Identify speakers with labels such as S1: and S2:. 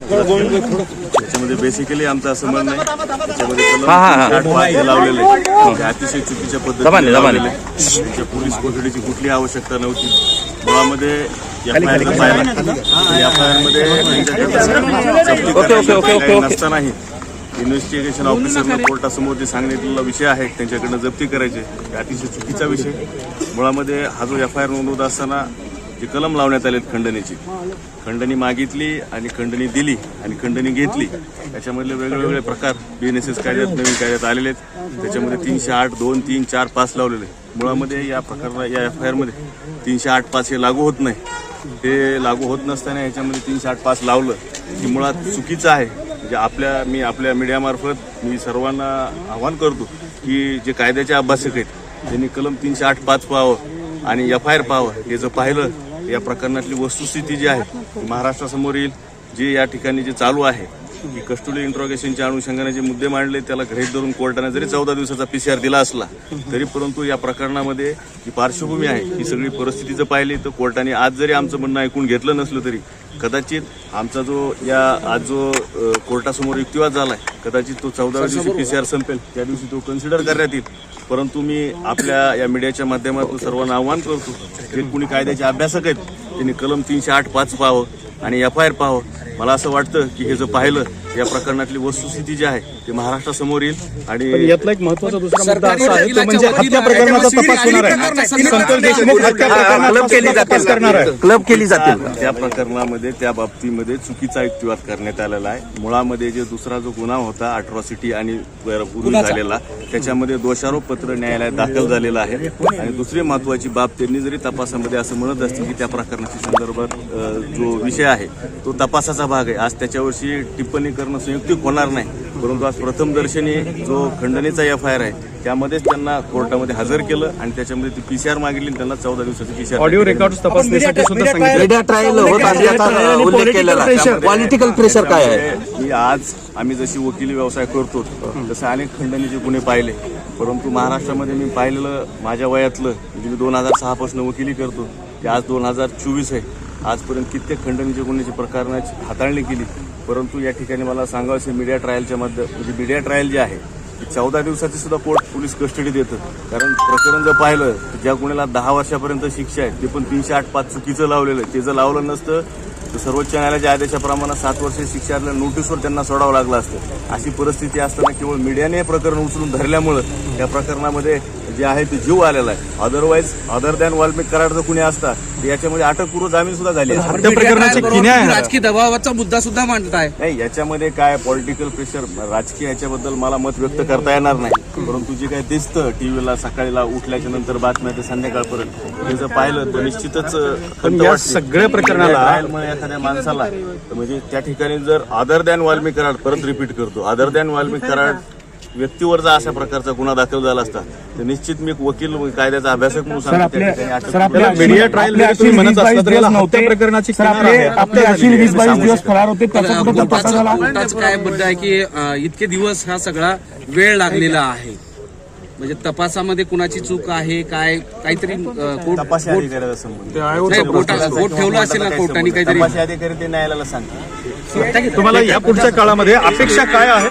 S1: त्याच्यामध्ये बेसिकली आमचं असं म्हणणं आहे त्याच्यामध्ये
S2: हा, हा, हा.
S1: जे लावलेले आहे, ते अतिशय चुकीच्या
S2: दबाने,
S1: पद्धतीने
S2: दबाने.
S1: लावलेले आहे. त्यांच्या पोलीस कोठडीची कुठली आवश्यकता नव्हती. मुळामध्ये एफ आय जप्ती
S2: ओके, ओके, ओके, ओके.
S1: नसतानाही इन्व्हेस्टिगेशन ऑफिसरला कोर्टासमोर जे सांगण्यात विषय आहे. त्यांच्याकडनं जप्ती करायचे. हे अतिशय चुकीचा विषय. मुळामध्ये हा जो एफ आय आर नोंदवत असताना जे कलम लावण्यात आलेत खंडणीची. खंडणी मागितली आणि खंडणी दिली आणि खंडणी घेतली. त्याच्यामधले वेगवेगळे प्रकार बी एन एस एस कायद्यात नवीन कायद्यात आलेले आहेत. त्याच्यामध्ये तीनशे आठ दोन तीन चार पाच लावलेले मुळामध्ये या प्रकारा या एफ आय आरमध्ये तीनशे आठ पाच हे लागू होत नाही. ते लागू होत नसताना याच्यामध्ये तीनशे आठ पाच लावलं की मुळात चुकीचं आहे. म्हणजे आपल्या मी आपल्या मीडियामार्फत मी सर्वांना आवाहन करतो की जे कायद्याचे अभ्यासक आहेत त्यांनी कलम तीनशे आठ पाच पाहावं आणि एफ आय आर पाहावं हे जर पाहिलं या प्रकरणातली वस्तुस्थिती जी आहे महाराष्ट्रासमोर येईल जे या ठिकाणी जे चालू आहे. की कस्टोडी इंट्रोगेशनच्या अनुषंगाने जे मुद्दे मांडले त्याला गृहीत धरून कोर्टाने जरी चौदा दिवसाचा पीसीआर दिला असला तरी परंतु या प्रकरणामध्ये जी पार्श्वभूमी आहे ही सगळी परिस्थिती जर पाहिली तर कोर्टाने आज जरी आमचं म्हणणं ऐकून घेतलं नसलं तरी कदाचित आमचा जो या आज जो कोर्टासमोर युक्तिवाद झालाय कदाचित तो चौदाव्या दिवशी पीसीआर संपेल त्या दिवशी तो कन्सिडर करण्यात येईल. परंतु मी आपल्या या मीडियाच्या माध्यमातून सर्वांना आव्हान करतो जे कुणी कायद्याचे अभ्यासक आहेत त्यांनी कलम तीनशे आठ पाच पाहावं आणि एफ आय आर पाहावं. मला असं वाटतं की हे जर पाहिलं या प्रकरणातली वस्तुस्थिती जी आहे ती महाराष्ट्रासमोर येईल आणि
S3: यातला एक महत्त्वाचा दुसरा मुद्दा असा आहे तो म्हणजे हत्या प्रकरणाचा तपास होणार आहे. संतोष देशमुख हत्या
S2: क्लब केली
S3: प्रकरणाचा तपास करणार आहे.
S2: जातील क्लब केली जातील.
S1: त्या प्रकरणामध्ये त्या बाबतीमध्ये चुकीचा युक्तिवाद करण्यात आलेला आहे. मुळामध्ये जे दुसरा जो गुन्हा होता अट्रॉसिटी आणि पूर्वी झालेला त्याच्यामध्ये दोषारोप पत्र न्यायालयात दाखल झालेलं आहे. आणि दुसरी महत्वाची बाब त्यांनी जरी तपासामध्ये असं म्हणत असतील की त्या प्रकरणाच्या संदर्भात जो विषय आहे तो तपासाचा भाग आहे. आज त्याच्यावरची टिप्पणी करणं संयुक्तिक होणार नाही. परंतु आज प्रथमदर्शनी जो खंडणीचा एफ आय आर आहे त्यामध्येच त्यांना कोर्टामध्ये हजर केलं आणि त्याच्यामध्ये ती पीसीआर मागितली आणि त्यांना चौदा दिवसाची पीसीआर
S3: ऑडिओ रेकॉर्ड तपासणीसाठी सुद्धा सांगितलं.
S2: मीडिया ट्रायल होत असल्याचा उल्लेख केलेला पॉलिटिकल प्रेशर काय आहे?
S1: मी आज आम्ही जशी वकिली व्यवसाय करतो तसे अनेक खंडणीचे गुन्हे पाहिले. परंतु महाराष्ट्रामध्ये मी पाहिलेलं माझ्या वयातलं म्हणजे मी दोन हजार सहा पासून वकिली करतो ते आज दोन हजार चोवीस आहे. आजपर्यंत कित्येक खंडणीचे गुन्ह्याची प्रकरणाची हाताळणी केली. परंतु या ठिकाणी मला सांगावं असे मीडिया ट्रायलच्या मध्ये म्हणजे मीडिया ट्रायल जे आहे चौदा दिवसाची सुद्धा कोर्ट पोलीस कस्टडी देतं. कारण प्रकरण जर पाहिलं तर ज्या गुन्ह्याला दहा वर्षापर्यंत शिक्षा आहे ते पण तीनशे आठ पाच चुकीचं लावलेलं आहे. ते जर लावलं नसतं तर सर्वोच्च न्यायालयाच्या आदेशाप्रमाणे सात वर्ष शिक्षा नोटीसवर त्यांना सोडावं लागलं असतं. अशी परिस्थिती असताना केवळ मीडियाने हे प्रकरण उचलून धरल्यामुळं या प्रकरणामध्ये जे आहे ते जीव आलेला आहे otherwise other than Valmik Karad जर कुणी असता तर याच्यामध्ये अटकपूर्व जामीन सुद्धा झाली असती.
S3: हत्या प्रकरणाची किन्या आहे
S4: राजकीय दबावाचा मुद्दा सुद्धा मांडताय
S1: नाही याच्यामध्ये काय पॉलिटिकल प्रेशर राजकीय याच्याबद्दल मला मत व्यक्त करता येणार नाही परंतु जे काय दिसतं टीव्हीला सकाळीला उठल्याच्या नंतर बातम्या ते संध्याकाळपर्यंत हे जर पाहिलं तर निश्चितच
S3: पण
S1: खंत
S3: या
S1: वाटते.
S3: सगळ्या प्रकरणाला-
S1: ट्रायलमुळे एखाद्या माणसाला तर म्हणजे त्या ठिकाणी जर अदर दॅन वाल्मिक कराड परत रिपीट करतो अदर दॅन वाल्मिक कराड व्यक्तीवर जर अशा प्रकारचा गुन्हा दाखल झाला असता तर निश्चित मी एक वकील कायद्याचा अभ्यासक म्हणून सांगतो त्या ठिकाणी अटक
S3: त्याला मीडिया ट्रायल जरी तुम्ही म्हणत असला तरी याला हत्या प्रकरणाची किनार आहे?
S5: आपले
S3: हत्या
S5: अशी
S3: झालेली
S5: वीस बावीस दिवस फरार होते त्याचा कुठं तपास
S4: कोर्टाचं
S5: झाला?
S4: कोर्टाचं काय म्हणणं आहे की अं, इतके दिवस हा सगळा वेळ लागलेला आहे. म्हणजे तपासामध्ये कुणाची चूक आहे काय काहीतरी अं, कोर्ट
S1: तपासी
S4: नाही, ठेवलं असेल ना कोर्टाने काहीतरी
S1: तपासी अधिकारी ते न्यायालयाला सांगतात
S3: तुम्हाला या पुढच्या काळामध्ये अपेक्षा काय आहे?